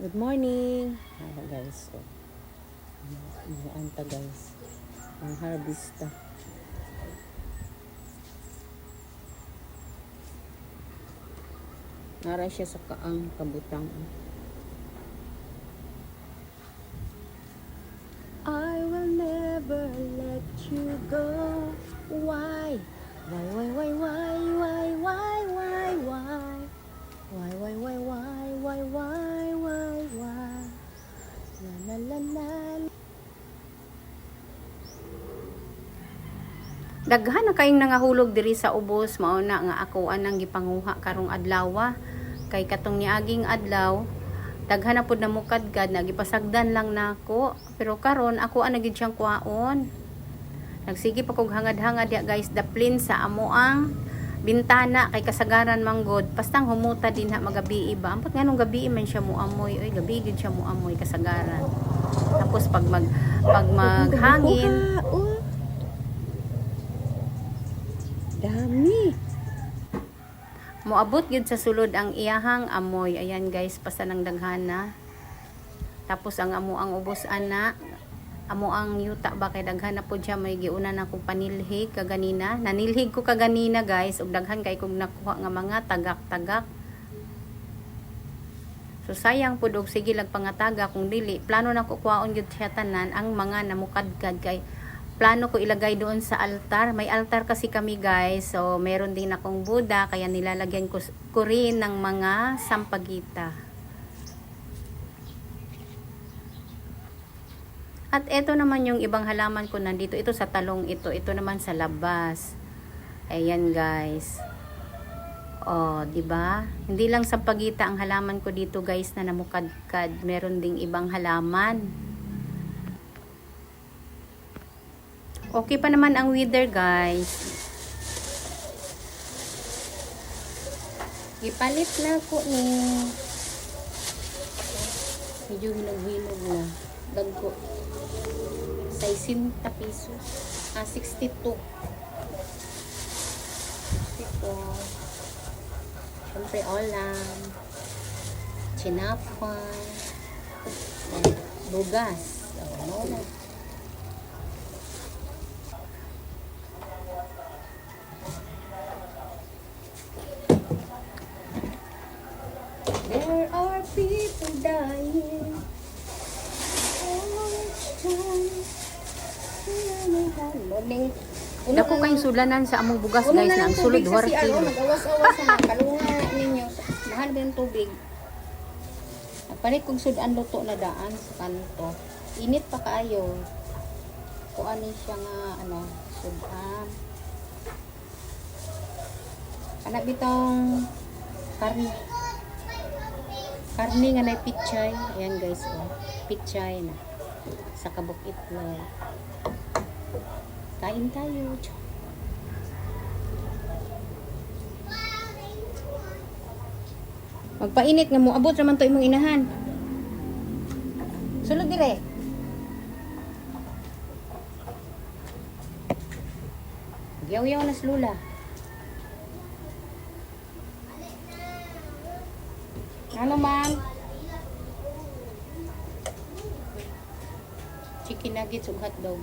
Good morning. Ah, guys. So, mga anta guys. Ang harvesta. Nara siya sa kaang kabutang. I will never let you go. Why, why, why, why, why, why, why, why? Why, why, why, why, why, why, why, why? La, la, la, la. Daghan na kayong nangahulog diri sa ubos mao na nga ako anang gipanguha karong adlaw kay katong niaging adlaw daghan na pud na mo kadgad nagipasagdan lang nako. Pero karon ako ang nagid siyang kuhaon. Nagsige pa kog hangad-hangad ya guys daplin sa amo ang bintana kay kasagaran manggod. Pastang humuta din ha magabi iba. Ampot nganong gabi man siya mo amoy. Oy gabi gid siya mo amoy kasagaran. Tapos pag mag pag maghangin Dami. Moabot gid sa sulod ang iyahang amoy. Ayan guys, pasa ng daghana. Tapos ang amo ang ubos ana, amo ang yuta ba kay daghan na pud siya may giuna na kong panilhig kaganina. Nanilhig ko kaganina guys, ug daghan kay kog nakuha nga mga tagak-tagak. So sayang pud og sige lang pangataga kung dili plano na ko kuhaon gyud siya tanan ang mga namukadkad kay plano ko ilagay doon sa altar. May altar kasi kami guys. So, meron din akong Buddha. Kaya nilalagyan ko, ko rin ng mga sampagita. At ito naman yung ibang halaman ko nandito. Ito sa talong ito. Ito naman sa labas. Ayan guys. Oh, 'di ba? Hindi lang sampagita ang halaman ko dito guys na namukadkad. Meron ding ibang halaman. Okay pa naman ang weather, guys. Ipalit na ko ni. Medyo hinog-hinog na. Dagko. 60 pesos. Ah, 62. 62. Siyempre, olam. Chinapon. Bugas. Oh, no. There Morning. Dako kayong sulanan sa among bugas guys na na ang sulod war kilo. Nag-awas-awas na. Kalunga ninyo. Mahal yung tubig? Palit kong sudan luto na daan sa kanto. Init pa kaayo. Kuha ni siya nga, ano, sudan. Anak bitong karne. Karne nga na pichay. Ayan guys, oh. Pichay na. Sa kabuk itlog. Kain tayo. Magpainit nga mo abot raman to imong inahan. Sulod dire. Yaw-yaw na slula. Ano man? Chicken nuggets ug hotdog.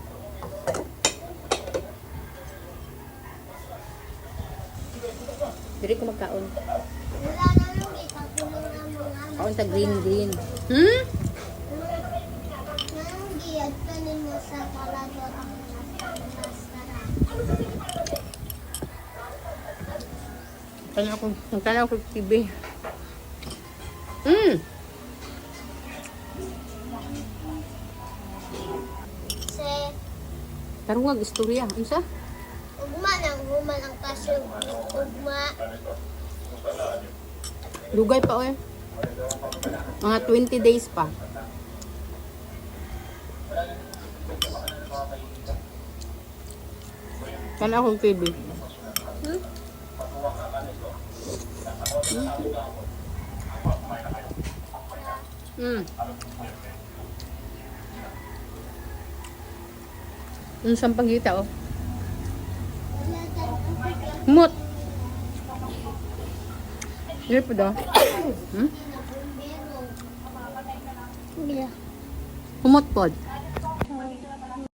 Diri ko magkaon. Kaon ta green green. Hmm? ako, nagkala ako sa TV. Mm. Tarungag istorya. Unsa? Ugma nang human ang kasyo. Ugma. Lugay pa oy. Mga 20 days pa. Kala akong TV. Hmm? Mm. Yung sampagita, oh. Mut. Dili po daw. Hmm? Humot pod.